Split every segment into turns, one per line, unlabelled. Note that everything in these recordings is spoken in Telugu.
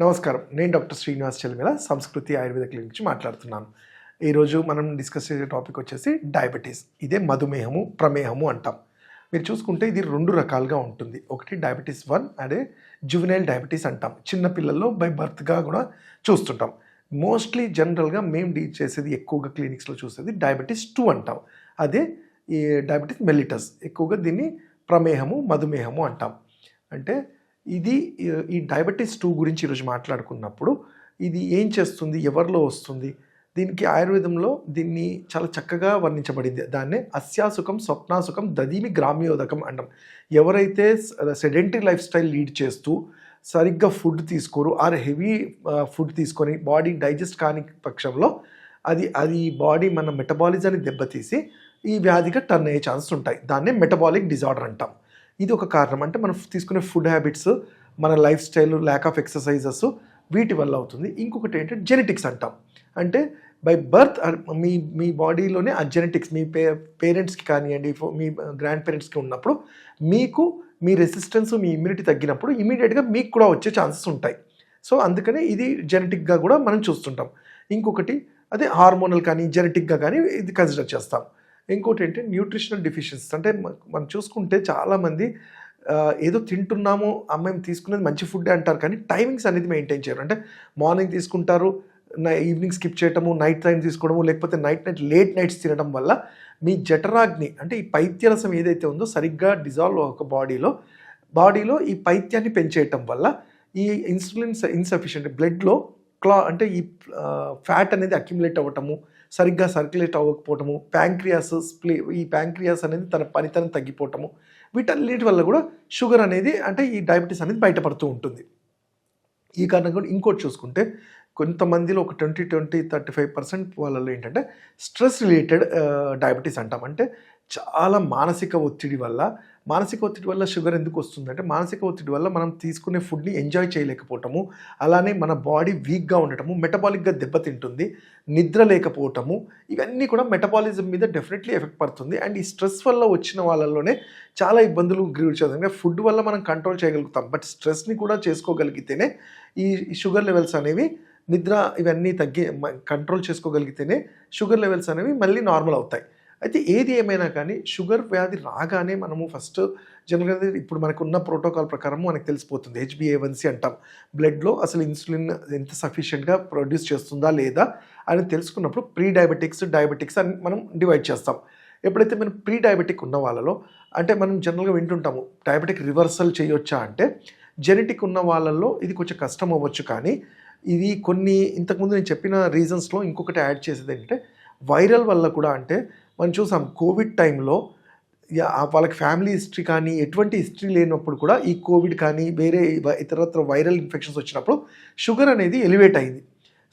నమస్కారం. నేను డాక్టర్ శ్రీనివాస్ చెల్మిల సంస్కృతి ఆయుర్వేద క్లినిక్ నుంచి మాట్లాడుతున్నాను. ఈరోజు మనం డిస్కస్ చేసే టాపిక్ వచ్చేసి డయాబెటీస్. ఇదే మధుమేహము ప్రమేహము అంటాం. మీరు చూసుకుంటే ఇది రెండు రకాలుగా ఉంటుంది. ఒకటి డయాబెటీస్ వన్ అదే జువెనైల్ డయాబెటీస్ అంటాం. చిన్న పిల్లల్లో బై బర్త్గా కూడా చూస్తుంటాం. మోస్ట్లీ జనరల్గా మేము డీల్ చేసేది ఎక్కువగా క్లినిక్స్లో చూసేది డయాబెటీస్ టూ అంటాం. అదే ఈ డయాబెటీస్ మెల్లిటస్. ఎక్కువగా దీన్ని ప్రమేహము మధుమేహము అంటాం. అంటే ఇది ఈ- డయాబెటీస్ టూ గురించి ఈరోజు మాట్లాడుకున్నప్పుడు ఇది ఏం చేస్తుంది ఎవరిలో వస్తుంది? దీనికి ఆయుర్వేదంలో దీన్ని చాలా చక్కగా వర్ణించబడింది. దాన్నే అస్యాసుఖం స్వప్నాసుఖం దదీమి గ్రామ్యోదకం అంటాం. ఎవరైతే సెడెంటరీ లైఫ్ స్టైల్ లీడ్ చేస్తూ సరిగ్గా ఫుడ్ తీసుకోరు ఆర్ హెవీ ఫుడ్ తీసుకొని బాడీ డైజెస్ట్ కాని పక్షంలో అది అది బాడీ మన మెటబాలిజాన్ని దెబ్బతీసి ఈ వ్యాధిగా టర్న్ అయ్యే ఛాన్సెస్ ఉంటాయి దాన్నే మెటబాలిక్ డిజార్డర్ అంటాం. ఇది ఒక కారణం. అంటే మనం తీసుకునే ఫుడ్ హ్యాబిట్స్ మన lifestyle lack of exercises వీటి వల్ల అవుతుంది. ఇంకొకటి ఏంటంటే జెనెటిక్స్ అంటాం. అంటే బై బర్త్ మీ మీ బాడీలోనే ఆ జెనెటిక్స్ మీ పే పేరెంట్స్కి కానివ్వండి మీ గ్రాండ్ పేరెంట్స్కి ఉన్నప్పుడు మీకు మీ రెసిస్టెన్స్ మీ ఇమ్యూనిటీ తగ్గినప్పుడు ఇమీడియట్గా మీకు కూడా వచ్చే ఛాన్సెస్ ఉంటాయి. సో అందుకనే ఇది జెనెటిక్గా కూడా మనం చూస్తుంటాం. ఇంకొకటి అదే హార్మోనల్ కానీ జెనెటిక్గా కానీ ఇది కన్సిడర్ చేస్తాం. ఇంకోటి ఏంటి న్యూట్రిషనల్ డిఫిషియన్సీస్. అంటే మనం చూసుకుంటే చాలామంది ఏదో తింటున్నాము అమ్మాయి మేము తీసుకునేది మంచి ఫుడ్ అంటారు కానీ టైమింగ్స్ అనేది మెయింటైన్ చేయరు. అంటే మార్నింగ్ తీసుకుంటారు ఈవినింగ్ స్కిప్ చేయటము నైట్ టైం తీసుకోవడము లేకపోతే నైట్ నైట్ లేట్ నైట్స్ తినడం వల్ల మీ జఠరాగ్ని అంటే ఈ పైత్యరసం ఏదైతే ఉందో సరిగ్గా డిజాల్వ్ ఒక బాడీలో బాడీలో ఈ పైత్యాన్ని పెంచేయటం వల్ల ఈ ఇన్సులిన్ ఇన్సఫిషియెంట్ బ్లడ్లో క్లా అంటే ఈ ఫ్యాట్ అనేది అక్యుములేట్ అవ్వటము సరిగ్గా సర్క్యులేట్ అవ్వకపోవటము ప్యాంక్రియాస్ స్ప్లే ఈ ప్యాంక్రియాస్ అనేది తన పనితనం తగ్గిపోవటము వీటన్నిటి వల్ల కూడా షుగర్ అనేది అంటే ఈ డయాబెటీస్ అనేది బయటపడుతూ ఉంటుంది. ఈ కారణం కూడా ఇంకోటి చూసుకుంటే కొంతమందిలో ఒక twenty twenty thirty five percent వాళ్ళలో ఏంటంటే స్ట్రెస్ రిలేటెడ్ డయాబెటీస్ అంటాం. అంటే చాలా మానసిక ఒత్తిడి వల్ల మానసిక ఒత్తిడి వల్ల షుగర్ ఎందుకు వస్తుందంటే మానసిక ఒత్తిడి వల్ల మనం తీసుకునే ఫుడ్ని ఎంజాయ్ చేయలేకపోవటము అలానే మన బాడీ వీక్గా ఉండటము మెటబాలిక్గా దెబ్బతింటుంది నిద్ర లేకపోవటము ఇవన్నీ కూడా మెటబాలిజం మీద డెఫినెట్లీ ఎఫెక్ట్ పడుతుంది. అండ్ ఈ స్ట్రెస్ వల్ల వచ్చిన వాళ్ళలోనే చాలా ఇబ్బందులు గురి ఫుడ్ వల్ల మనం కంట్రోల్ చేయగలుగుతాం. బట్ స్ట్రెస్ని కూడా చేసుకోగలిగితేనే ఈ ఈ షుగర్ లెవెల్స్ అనేవి నిద్ర ఇవన్నీ తగ్గి కంట్రోల్ చేసుకోగలిగితేనే షుగర్ లెవెల్స్ అనేవి మళ్ళీ నార్మల్ అవుతాయి. అయితే ఏది ఏమైనా కానీ షుగర్ వ్యాధి రాగానే మనము ఫస్ట్ జనరల్గా ఇప్పుడు మనకు ఉన్న ప్రోటోకాల్ ప్రకారం మనకు తెలిసిపోతుంది హెచ్బిఏవన్సీ అంటాం. బ్లడ్లో అసలు ఇన్సులిన్ ఎంత సఫిషియెంట్గా ప్రొడ్యూస్ చేస్తుందా లేదా అని తెలుసుకున్నప్పుడు ప్రీ డయాబెటిక్స్ డయాబెటిక్స్ అని మనం డివైడ్ చేస్తాం. ఎప్పుడైతే మనం ప్రీ డయాబెటిక్ ఉన్న వాళ్ళలో అంటే మనం జనరల్గా వింటుంటాము డయాబెటిక్ రివర్సల్ చేయొచ్చా అంటే జెనెటిక్ ఉన్న వాళ్ళల్లో ఇది కొంచెం కష్టం అవ్వచ్చు కానీ ఇది కొన్ని ఇంతకుముందు నేను చెప్పిన రీజన్స్లో ఇంకొకటి యాడ్ చేసేది ఏంటంటే వైరల్ వల్ల కూడా అంటే మనం చూసాం కోవిడ్ టైంలో వాళ్ళకి ఫ్యామిలీ హిస్టరీ కానీ ఎటువంటి హిస్టరీ లేనప్పుడు కూడా ఈ కోవిడ్ కానీ వేరే ఇతరత్ర వైరల్ ఇన్ఫెక్షన్స్ వచ్చినప్పుడు షుగర్ అనేది ఎలివేట్ అయింది.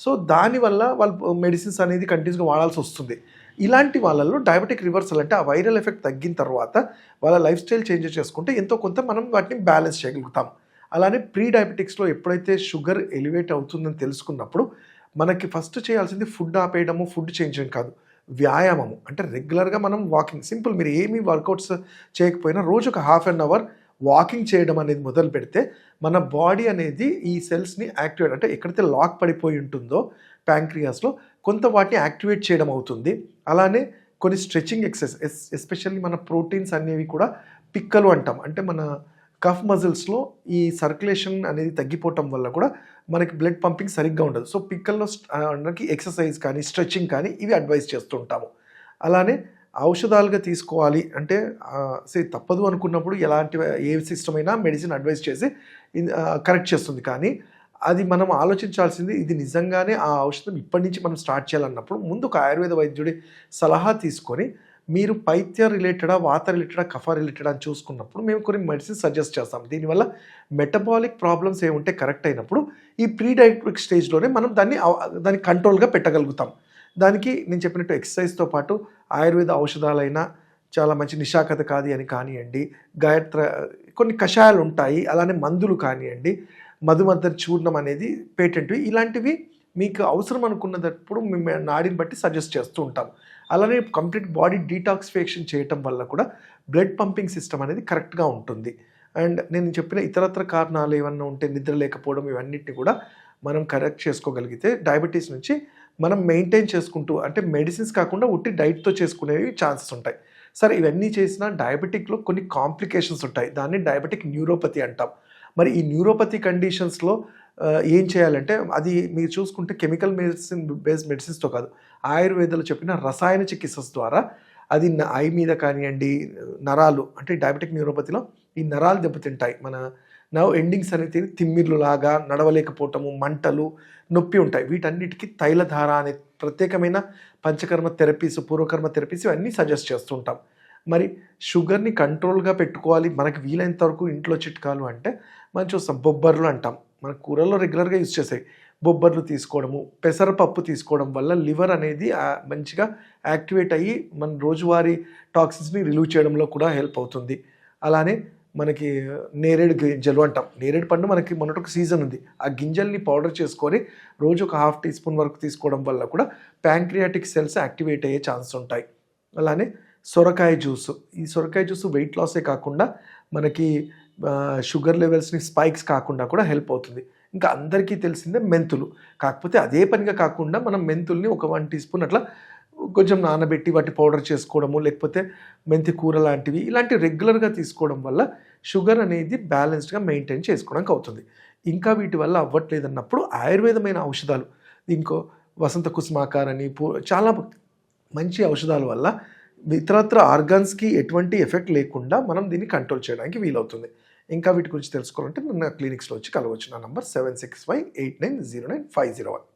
సో దానివల్ల వాళ్ళు మెడిసిన్స్ అనేది కంటిన్యూస్గా వాడాల్సి వస్తుంది. ఇలాంటి వాళ్ళల్లో డయాబెటిక్ రివర్సల్ అంటే ఆ వైరల్ ఎఫెక్ట్ తగ్గిన తర్వాత వాళ్ళ లైఫ్ స్టైల్ చేంజ్ చేసుకుంటే ఎంతో కొంత మనం వాటిని బ్యాలెన్స్ చేయగలుగుతాం. అలానే ప్రీ డయాబెటిక్స్లో ఎప్పుడైతే షుగర్ ఎలివేట్ అవుతుందని తెలుసుకున్నప్పుడు మనకి ఫస్ట్ చేయాల్సింది ఫుడ్ ఆపేయడము ఫుడ్ చేంజ్ కాదు. వ్యాయామము. అంటే రెగ్యులర్గా మనం వాకింగ్ సింపుల్ మీరు ఏమీ వర్కౌట్స్ చేయకపోయినా రోజు ఒక హాఫ్ అన్ అవర్ వాకింగ్ చేయడం అనేది మొదలు పెడితే మన బాడీ అనేది ఈ సెల్స్ని యాక్టివేట్ అంటే ఎక్కడైతే లాక్ పడిపోయి ఉంటుందో ప్యాంక్రియాస్లో కొంత వాటిని యాక్టివేట్ చేయడం అవుతుంది. అలానే కొన్ని స్ట్రెచింగ్ ఎక్సర్సైజ్ ఎస్పెషల్లీ మన ప్రోటీన్స్ అనేవి కూడా పిక్కలు అంటాం. అంటే మన కఫ్ మజిల్స్లో ఈ సర్క్యులేషన్ అనేది తగ్గిపోవటం వల్ల కూడా మనకి బ్లడ్ పంపింగ్ సరిగ్గా ఉండదు. సో పిక్కల్లో మనకి ఎక్సర్సైజ్ కానీ స్ట్రెచింగ్ కానీ ఇవి అడ్వైస్ చేస్తుంటాము. అలానే ఔషధాలుగా తీసుకోవాలి అంటే సే తప్పదు అనుకున్నప్పుడు ఎలాంటి ఏ సిస్టమ్ అయినా మెడిసిన్ అడ్వైస్ చేసి కరెక్ట్ చేస్తుంది. కానీ అది మనం ఆలోచించాల్సింది ఇది నిజంగానే ఆ ఔషధం ఇప్పటి నుంచి మనం స్టార్ట్ చేయాలన్నప్పుడు ముందు ఒక ఆయుర్వేద వైద్యుడి సలహా తీసుకొని మీరు పైత్య రిలేటెడా వాత రిలేటెడా కఫ రిలేటెడా అని చూసుకున్నప్పుడు మేము కొన్ని మెడిసిన్స్ సజెస్ట్ చేస్తాం. దీనివల్ల మెటబాలిక్ ప్రాబ్లమ్స్ ఏముంటే కరెక్ట్ అయినప్పుడు ఈ ప్రీ డయాబెటిక్ స్టేజ్లోనే మనం దాన్ని దాన్ని కంట్రోల్గా పెట్టగలుగుతాం. దానికి నేను చెప్పినట్టు ఎక్సర్సైజ్తో పాటు ఆయుర్వేద ఔషధాలైనా చాలా మంచి నిషాకత కాది అని కానివ్వండి గాయత్ర కొన్ని కషాయాలు ఉంటాయి అలానే మందులు కానివ్వండి మధుమద్దరి చూర్ణం అనేది పేటెంట్వి ఇలాంటివి మీకు అవసరం అనుకున్నప్పుడు మేము నాడిని బట్టి సజెస్ట్ చేస్తూ ఉంటాం. అలానే కంప్లీట్ బాడీ డీటాక్సిఫికేషన్ చేయటం వల్ల కూడా బ్లడ్ పంపింగ్ సిస్టమ్ అనేది కరెక్ట్గా ఉంటుంది. అండ్ నేను చెప్పిన ఇతరత్ర కారణాలు ఏమన్నా ఉంటే నిద్ర లేకపోవడం ఇవన్నిటిని కూడా మనం కరెక్ట్ చేసుకోగలిగితే డయాబెటీస్ నుంచి మనం మెయింటైన్ చేసుకుంటూ అంటే మెడిసిన్స్ కాకుండా ఉట్టి డైట్తో చేసుకునేవి ఛాన్సెస్ ఉంటాయి. సరే ఇవన్నీ చేసినా డయాబెటిక్లో కొన్ని కాంప్లికేషన్స్ ఉంటాయి. దాన్ని డయాబెటిక్ న్యూరోపతి అంటాం. మరి ఈ న్యూరోపతి కండిషన్స్లో ఏం చేయాలంటే అది మీరు చూసుకుంటే కెమికల్ మెడిసిన్ బేస్డ్ మెడిసిన్స్తో కాదు ఆయుర్వేదలో చెప్పిన రసాయన చికిత్స ద్వారా అది ఐ మీద కానివ్వండి నరాలు అంటే డయాబెటిక్ న్యూరోపతిలో ఈ నరాలు దెబ్బతింటాయి. మన నవ్ ఎండింగ్స్ అనేది తిమ్మిర్లు లాగా నడవలేకపోవటము మంటలు నొప్పి ఉంటాయి. వీటన్నిటికీ తైలధార అనే ప్రత్యేకమైన పంచకర్మ థెరపీస్ పూర్వకర్మ థెరపీస్ ఇవన్నీ సజెస్ట్ చేస్తుంటాం. మరి షుగర్ని కంట్రోల్గా పెట్టుకోవాలి. మనకి వీలైనంత వరకు ఇంట్లో చిట్కాలు అంటే మనం చూస్తాం బొబ్బర్లు అంటాం. మన కూరల్లో రెగ్యులర్గా యూజ్ చేసే బొబ్బర్లు తీసుకోవడము పెసరపప్పు తీసుకోవడం వల్ల లివర్ అనేది మంచిగా యాక్టివేట్ అయ్యి మన రోజువారీ టాక్సిన్స్ని రిలీవ్ చేయడంలో కూడా హెల్ప్ అవుతుంది. అలానే మనకి నేరేడు గింజలు అంటాం. నేరేడు పండు మనకి మొన్నటి ఒక సీజన్ ఉంది. ఆ గింజల్ని పౌడర్ చేసుకొని రోజు ఒక హాఫ్ టీ స్పూన్ వరకు తీసుకోవడం వల్ల కూడా ప్యాంక్రియాటిక్ సెల్స్ యాక్టివేట్ అయ్యే ఛాన్స్ ఉంటాయి. అలానే సొరకాయ జ్యూస్. ఈ సొరకాయ జ్యూస్ వెయిట్ లాసే కాకుండా మనకి షుగర్ లెవెల్స్ని స్పైక్స్ కాకుండా కూడా హెల్ప్ అవుతుంది. ఇంకా అందరికీ తెలిసిందే మెంతులు. కాకపోతే అదే పనిగా కాకుండా మనం మెంతుల్ని ఒక వన్ టీ స్పూన్ అట్లా కొంచెం నానబెట్టి వాటి పౌడర్ చేసుకోవడము లేకపోతే మెంతి కూర లాంటివి ఇలాంటి రెగ్యులర్గా తీసుకోవడం వల్ల షుగర్ అనేది బ్యాలెన్స్డ్గా మెయింటైన్ చేసుకోవడానికి అవుతుంది. ఇంకా వీటి వల్ల అవ్వట్లేదు అన్నప్పుడు ఆయుర్వేదమైన ఔషధాలు. ఇంకో వసంత కుసుమాకార్ అని పూ చాలా మంచి ఔషధాల వల్ల ఇతరత్ర ఆర్గాన్స్కి ఎటువంటి ఎఫెక్ట్ లేకుండా మనం దీన్ని కంట్రోల్ చేయడానికి వీలవుతుంది. ఇంకా వీటి గురించి తెలుసుకోవాలంటే నా క్లినిక్స్లో వచ్చి కలవచ్చు. నా number seven six five eight nine zero nine five zero one.